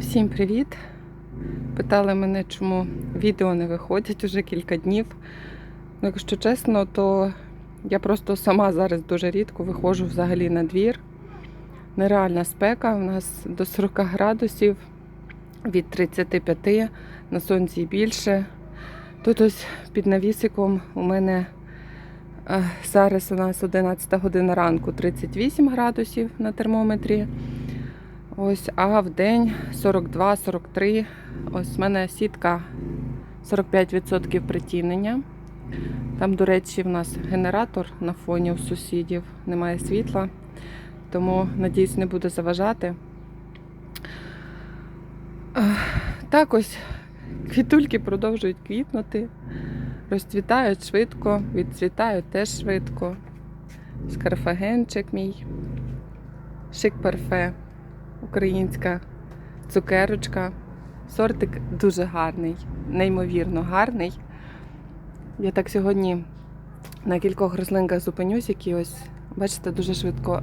Всім привіт! Питали мене, чому відео не виходять уже кілька днів. Ну, якщо чесно, то я просто сама зараз дуже рідко виходжу взагалі на двір. Нереальна спека, у нас до 40 градусів, від 35 на сонці більше. Тут ось під навісиком у мене е, зараз у нас 11 година ранку 38 градусів на термометрі. Ось, а в день 42-43. Ось в мене сітка 45% притінення. Там, до речі, в нас генератор на фоні у сусідів, немає світла, тому, надіюсь, не буде заважати. Так ось квітульки продовжують квітнути, розцвітають швидко, відцвітають теж швидко. Скарфагенчик мій, шик парфе українська цукерочка. Сортик дуже гарний, неймовірно гарний. Я так сьогодні на кількох рослинках зупинюсь, які ось, бачите, дуже швидко,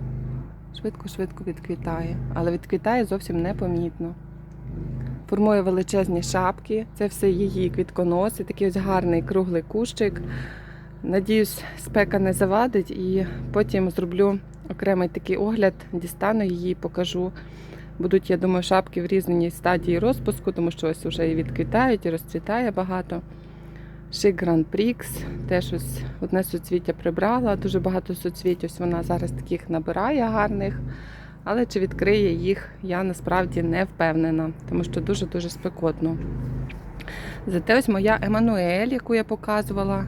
швидко-швидко відквітає, але відквітає зовсім непомітно. Формує величезні шапки, це все її квітконоси, такий ось гарний круглий кущик. Надіюсь, спека не завадить, і потім зроблю окремий такий огляд, дістану її, покажу. Будуть, я думаю, шапки в різній стадії розпуску, тому що ось вже і відквітають, і розцвітає багато. Шик Гран Прікс, теж ось одне суцвіття прибрала, дуже багато суцвіть, ось вона зараз таких набирає гарних. Але чи відкриє їх, я насправді не впевнена, тому що дуже-дуже спекотно. Зате ось моя Еммануель, яку я показувала,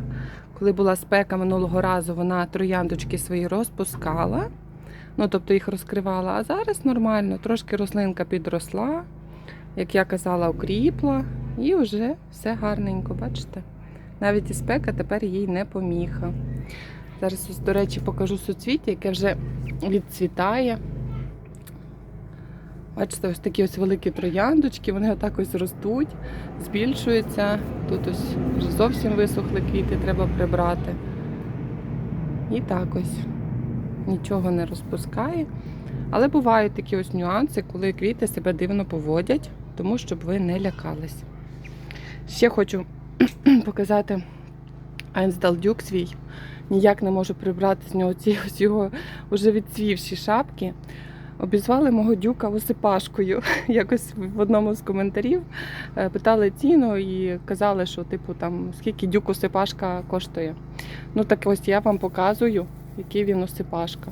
коли була спека минулого разу, вона трояндочки свої розпускала. Ну, тобто їх розкривала. А зараз нормально, трошки рослинка підросла, як я казала, укріпла, і вже все гарненько, бачите? Навіть і спека тепер їй не поміха. Зараз, до речі, покажу суцвіття, яке вже відцвітає. Бачите, ось такі ось великі трояндочки, вони отак ось ростуть, збільшуються. Тут ось вже зовсім висохли квіти, треба прибрати. І так ось нічого не розпускає. Але бувають такі ось нюанси, коли квіти себе дивно поводять, тому щоб ви не лякались. Ще хочу показати Айнсдалдюк свій. Ніяк не можу прибрати з нього ці ось його вже відцвівші шапки. Обізвали мого дюка осипашкою. Якось в одному з коментарів е, питали ціну і казали, що типу там скільки дюк осипашка коштує. Ну так ось я вам показую, який він осипашка.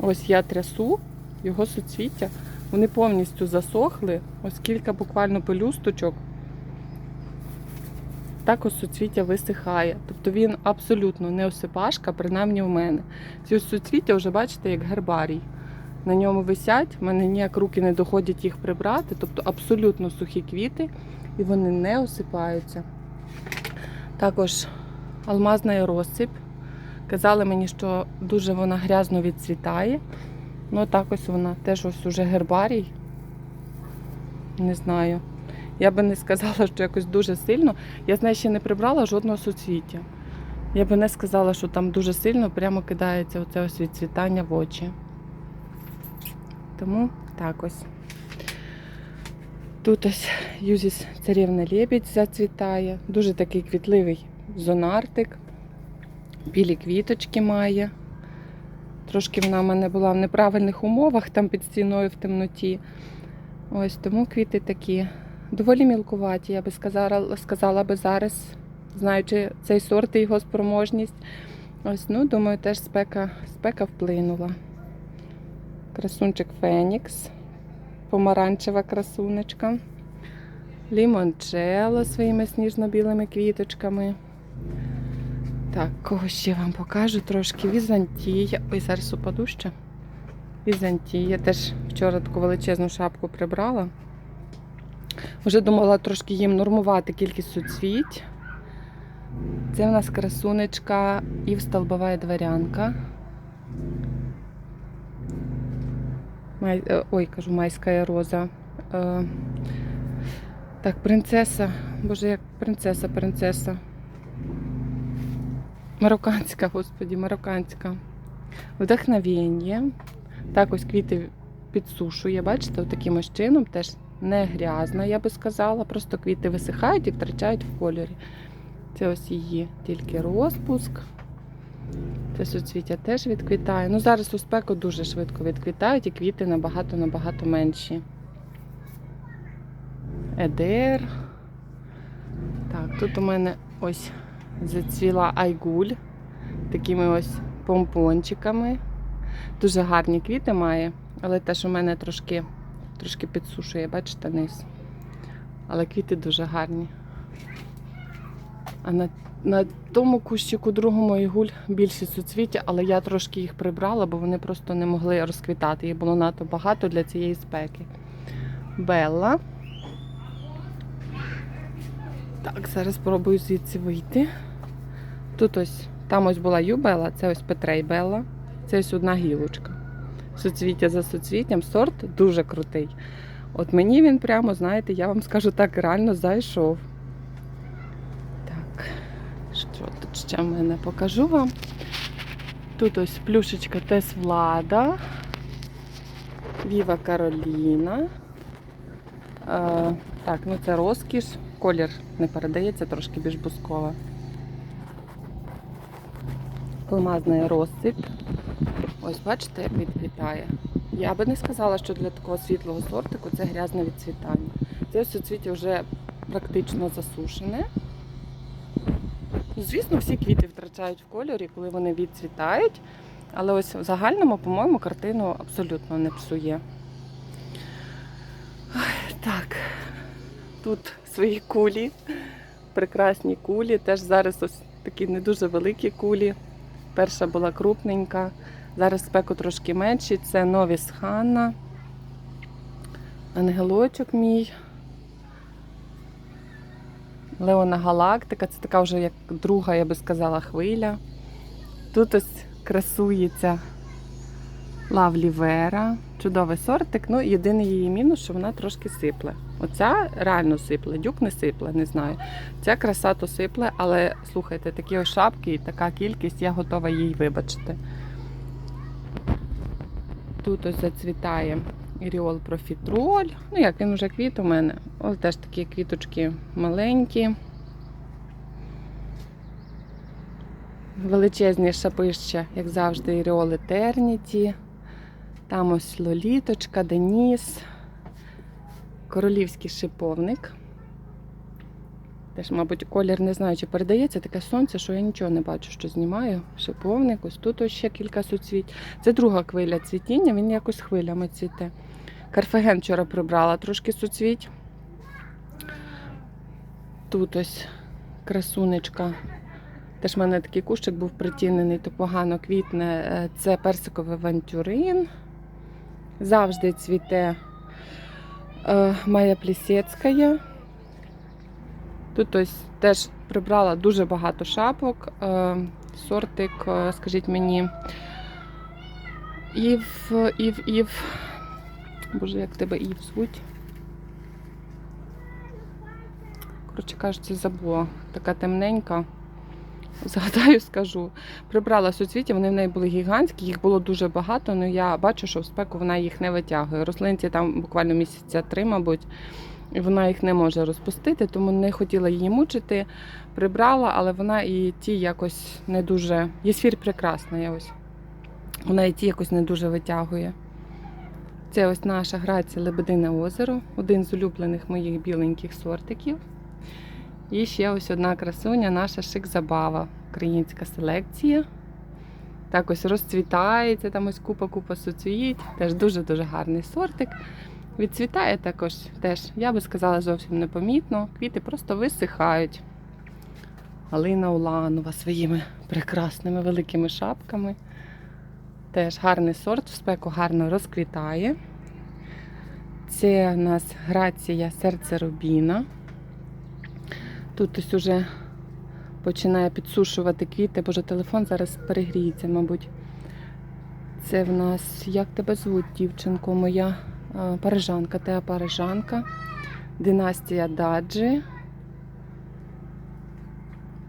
Ось я трясу його суцвіття. Вони повністю засохли, ось кілька буквально пелюсточок. Так ось суцвіття висихає. Тобто він абсолютно не осипашка, принаймні в мене. Ці суцвіття вже бачите, як гербарій. На ньому висять, в мене ніяк руки не доходять їх прибрати, тобто абсолютно сухі квіти, і вони не осипаються. Також алмазна розсип. Казали мені, що дуже вона грязно відцвітає. Ну так ось вона теж ось уже гербарій. Не знаю. Я би не сказала, що якось дуже сильно. Я з неї ще не прибрала жодного суцвіття. Я би не сказала, що там дуже сильно прямо кидається оце ось відцвітання в очі. Тому так ось. Тут ось Юзіс царівна лебідь зацвітає. Дуже такий квітливий зонартик. Білі квіточки має. Трошки вона в мене була в неправильних умовах, там під стіною в темноті. Ось тому квіти такі доволі мілкуваті, я би сказала, сказала би зараз, знаючи цей сорт і його спроможність. Ось, ну, думаю, теж спека, спека вплинула. Красунчик Фенікс, помаранчева красунечка, лімончело своїми сніжно-білими квіточками. Так, кого ще вам покажу трошки. Візантія. Ой, зараз упаду ще. Візантія. Теж вчора таку величезну шапку прибрала. Вже думала трошки їм нормувати кількість суцвіть. Це в нас красунечка і столбова дворянка. Май... е, Ой, кажу, майська роза. Е, Так, принцеса. Боже, як принцеса, принцеса. Марокканська, господі, марокканська. Вдохновення. Так, ось квіти підсушує. Бачите, таким ось чином теж не грязна, я би сказала. Просто квіти висихають і втрачають в кольорі. Це ось її тільки розпуск. Це суцвіття теж відквітає. Ну зараз у спеку дуже швидко відквітають і квіти набагато-набагато менші. Едер. Так, тут у мене ось зацвіла айгуль такими ось помпончиками. Дуже гарні квіти має, але теж у мене трошки, трошки підсушує, бачите, низ. Але квіти дуже гарні. А на, на тому кущику другому айгуль більше суцвіття, але я трошки їх прибрала, бо вони просто не могли розквітати. Їх було надто багато для цієї спеки. Белла. Так, зараз спробую звідси вийти. Тут ось, там ось була Юбела, це ось Петрей Белла. Це ось одна гілочка. Суцвіття за суцвіттям, сорт дуже крутий. От мені він прямо, знаєте, я вам скажу так, реально зайшов. Так, що тут ще в мене покажу вам. Тут ось плюшечка Тес Влада, Віва Кароліна. Е, так, ну це розкіш. Колір не передається, трошки більш бускова. Алмазний розсип. Ось бачите, як відквітає. Я би не сказала, що для такого світлого сортику це грязне відцвітання. Це все цвіття вже практично засушене. Звісно, всі квіти втрачають в кольорі, коли вони відцвітають. Але ось в загальному, по-моєму, картину абсолютно не псує. Ой, Так, тут свої кулі, прекрасні кулі. Теж зараз ось такі не дуже великі кулі. Перша була крупненька. Зараз спеку трошки менші. Це Новіс Ханна. Ангелочок мій. Леона Галактика. Це така вже як друга, я би сказала, хвиля. Тут ось красується Лавлі Вера. Чудовий сортик. Ну, єдиний її мінус, що вона трошки сипле. Оця реально сипле, дюк не сипле, не знаю. Ця краса то сипле, але слухайте, такі ось шапки і така кількість, я готова їй вибачити. Тут ось зацвітає Іріол Профітроль. Ну, як він вже квіт у мене. Ось теж такі квіточки маленькі. Величезні шапища, як завжди, Іріол Етерніті. Там ось Лоліточка, Деніс. Королівський шиповник. Теж, мабуть, колір не знаю, чи передається таке сонце, що я нічого не бачу, що знімаю. Шиповник, ось тут ось ще кілька суцвіть. Це друга хвиля цвітіння, він якось хвилями цвіте. Карфаген вчора прибрала трошки суцвіть. Тут ось красунечка. Теж в мене такий кущик був притінений, то погано квітне. Е, Це персиковий вантюрин. Завжди цвіте е, Майя Плісецька. Тут ось теж прибрала дуже багато шапок. Е, Сортик, скажіть мені, Ів, Ів, Ів. Боже, як тебе Ів звуть? Коротше кажучи, забула. Така темненька. Згадаю, скажу. Прибрала суцвіття, вони в неї були гігантські, їх було дуже багато, але я бачу, що в спеку вона їх не витягує. Рослинці там буквально місяця три, мабуть, і вона їх не може розпустити, тому не хотіла її мучити. Прибрала, але вона і ті якось не дуже. Єсфір прекрасна, я ось. Вона і ті якось не дуже витягує. Це ось наша грація Лебедине озеро, один з улюблених моїх біленьких сортиків. І ще ось одна красуня, наша шик-забава, українська селекція. Так ось розцвітається, там ось купа-купа суцвіт. Теж дуже-дуже гарний сортик. Відцвітає також теж, я би сказала, зовсім непомітно. Квіти просто висихають. Галина Уланова своїми прекрасними великими шапками. Теж гарний сорт, в спеку гарно розквітає. Це у нас грація серце Рубіна. Тут ось уже починає підсушувати квіти, боже телефон зараз перегріється, мабуть. Це в нас, як тебе звуть, дівчинко моя? Парижанка, теа парижанка. Династія Даджі.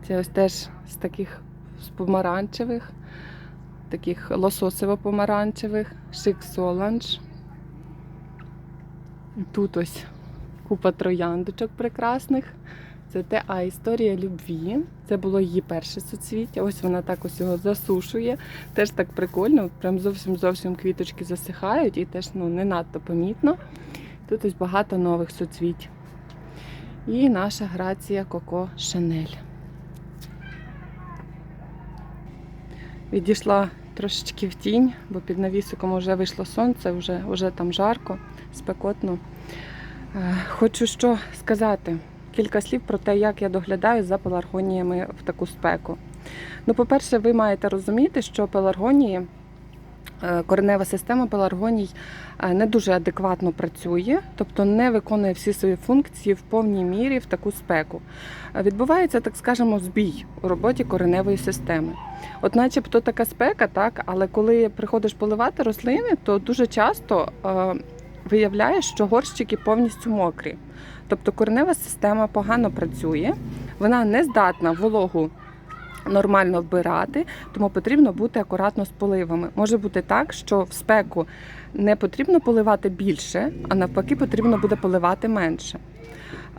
Це ось теж з таких з помаранчевих, таких лососово-помаранчевих, шик Соланж. Тут ось купа трояндочок прекрасних. Це те, а історія любві. Це було її перше соцвіття. Ось вона так ось його засушує. Теж так прикольно. Прям зовсім зовсім квіточки засихають і теж ну, не надто помітно. Тут ось багато нових соцвіть. І наша грація Коко Шанель. Відійшла трошечки в тінь, бо під навісиком вже вийшло сонце, вже, вже там жарко, спекотно. Е, Хочу що сказати. Кілька слів про те, як я доглядаю за пеларгоніями в таку спеку. Ну, по-перше, ви маєте розуміти, що пеларгонії, коренева система пеларгоній е, не дуже адекватно працює, тобто не виконує всі свої функції в повній мірі в таку спеку. Е, Відбувається, так скажемо, збій у роботі кореневої системи. От начебто така спека, так, але коли приходиш поливати рослини, то дуже часто е, виявляєш, що горщики повністю мокрі. Тобто коренева система погано працює, вона не здатна вологу нормально вбирати, тому потрібно бути акуратно з поливами. Може бути так, що в спеку не потрібно поливати більше, а навпаки, потрібно буде поливати менше.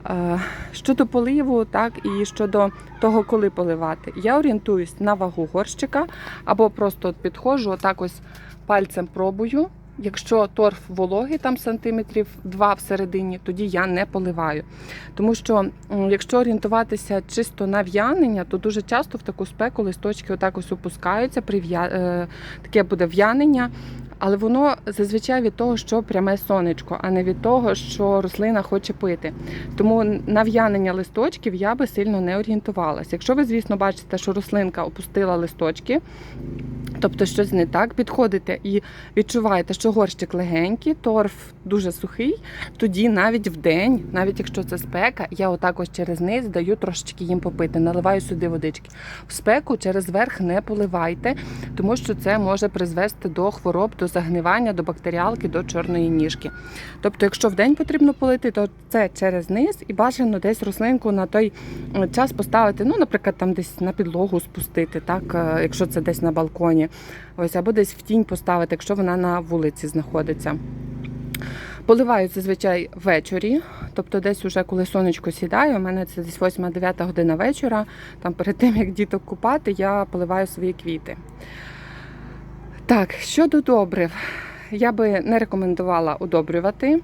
Е, Щодо поливу, так і щодо того, коли поливати, я орієнтуюсь на вагу горщика або просто підходжу, отак ось пальцем пробую. Якщо торф вологий, там сантиметрів 2 всередині, тоді я не поливаю. Тому що якщо орієнтуватися чисто на в'янення, то дуже часто в таку спеку листочки отак ось опускаються, е, таке буде в'янення. Але воно зазвичай від того, що пряме сонечко, а не від того, що рослина хоче пити. Тому на в'янення листочків я би сильно не орієнтувалася. Якщо ви, звісно, бачите, що рослинка опустила листочки, тобто щось не так, підходите і відчуваєте, що горщик легенький, торф дуже сухий, тоді навіть в день, навіть якщо це спека, я отак ось через низ даю трошечки їм попити, наливаю сюди водички. В спеку через верх не поливайте, тому що це може призвести до хвороб, до загнивання, до бактеріалки, до чорної ніжки. Тобто, якщо в день потрібно полити, то це через низ і бажано десь рослинку на той е, час поставити, ну, наприклад, там десь на підлогу спустити, так, е, якщо це десь на балконі, ось або десь в тінь поставити, якщо вона на вулиці знаходиться. Поливаю зазвичай ввечері, тобто десь уже коли сонечко сідає, у мене це десь 8-9 година вечора. Там перед тим як діток купати, я поливаю свої квіти. Так, щодо добрив, я би не рекомендувала удобрювати,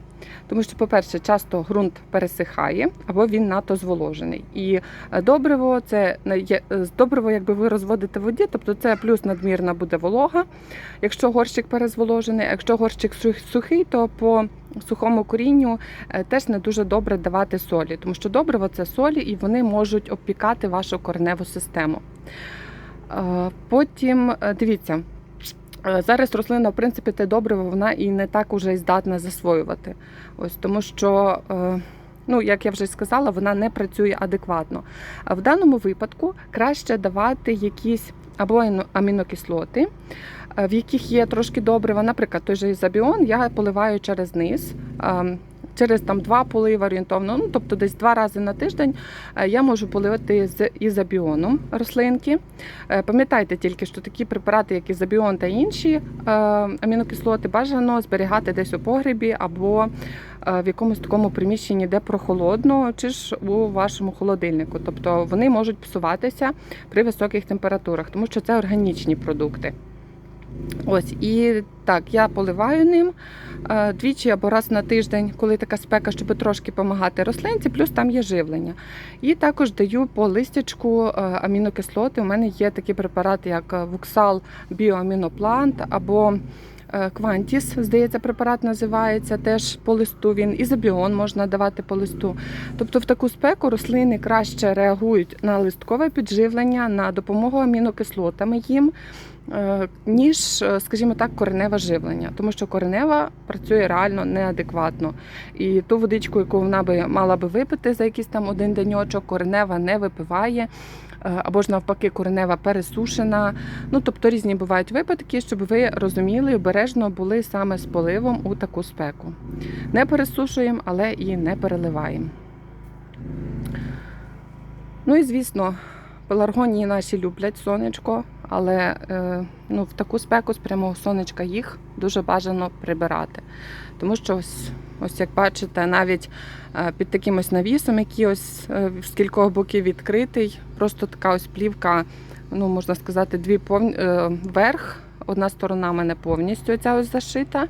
тому що, по-перше, часто ґрунт пересихає або він надто зволожений. І е, добриво це е, добриво, якби ви розводите воді, тобто це плюс надмірна буде волога, якщо горщик перезволожений. Якщо горщик сухий, то по сухому корінню е, теж не дуже добре давати солі, тому що добриво це солі, і вони можуть обпікати вашу кореневу систему. Потім дивіться. Е, Зараз рослина, в принципі, те добриво, вона і не так уже здатна засвоювати. Ось тому що, е, ну як я вже сказала, вона не працює адекватно. В даному випадку краще давати якісь або амінокислоти, е, в яких є трошки добрива. Наприклад, той же ізобіон я поливаю через низ. Через там два полива орієнтовно, ну тобто десь два рази на тиждень е, я можу поливати з ізобіоном рослинки. Е, Пам'ятайте тільки, що такі препарати, як ізобіон та інші е, амінокислоти, бажано зберігати десь у погребі або в якомусь такому приміщенні, де прохолодно, чи ж у вашому холодильнику. Тобто вони можуть псуватися при високих температурах, тому що це органічні продукти. Ось і так, я поливаю ним е, двічі або раз на тиждень, коли така спека, щоб трошки допомагати рослинці, плюс там є живлення. І також даю по листячку е, амінокислоти. У мене є такі препарати, як е, Вуксал Біоаміноплант або Квантіс, здається, препарат називається теж по листу. Він ізобіон можна давати по листу. Тобто в таку спеку рослини краще реагують на листкове підживлення, на допомогу амінокислотами їм. е, Ніж, е, скажімо так, кореневе живлення, тому що коренева працює реально неадекватно. І ту водичку, яку вона би мала би випити за якийсь там один деньочок, коренева не випиває, е, або ж навпаки, коренева пересушена. Ну тобто різні бувають випадки, щоб ви розуміли, обережно були саме з поливом у таку спеку. Не пересушуємо, але і не переливаємо. Ну і звісно, пеларгонії наші люблять сонечко, але е, ну, в таку спеку з прямого сонечка їх дуже бажано прибирати. Тому що ось Ось як бачите, навіть е, під таким ось навісом, який ось е, з кількох боків відкритий. Просто така ось плівка, ну можна сказати, дві повні е, верх. Одна сторона мене повністю ця ось зашита,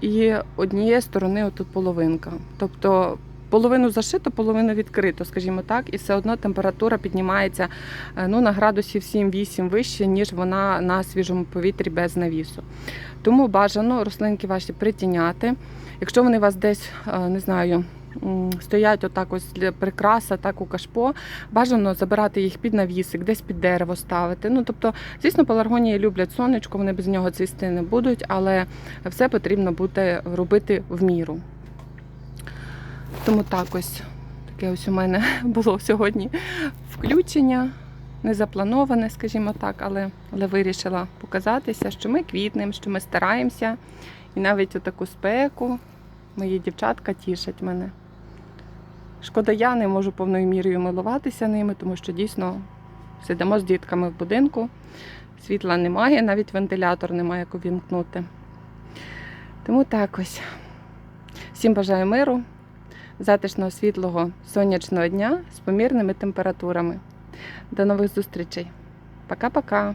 і однієї сторони отут половинка. Тобто половину зашито, половину відкрито, скажімо так, і все одно температура піднімається е, ну, на градусів 7-8 вище, ніж вона на свіжому повітрі без навісу. Тому бажано рослинки ваші притіняти. Якщо вони у вас десь, е, не знаю, стоять отак ось для прикраса, так у кашпо, бажано забирати їх під навісик, десь під дерево ставити. Ну, тобто, звісно, пеларгонії люблять сонечко, вони без нього цвісти не будуть, але все потрібно буде робити в міру. Тому так ось таке ось у мене було сьогодні включення. Не заплановане, скажімо так, але, але вирішила показатися, що ми квітнемо, що ми стараємося. І навіть у таку спеку мої дівчатка тішать мене. Шкода, я не можу повною мірою милуватися ними, тому що дійсно сидимо з дітками в будинку, світла немає, навіть вентилятор немає як увімкнути. Тому так ось. Всім бажаю миру, затишного світлого сонячного дня з помірними температурами. До нових зустрічей. Пока-пока.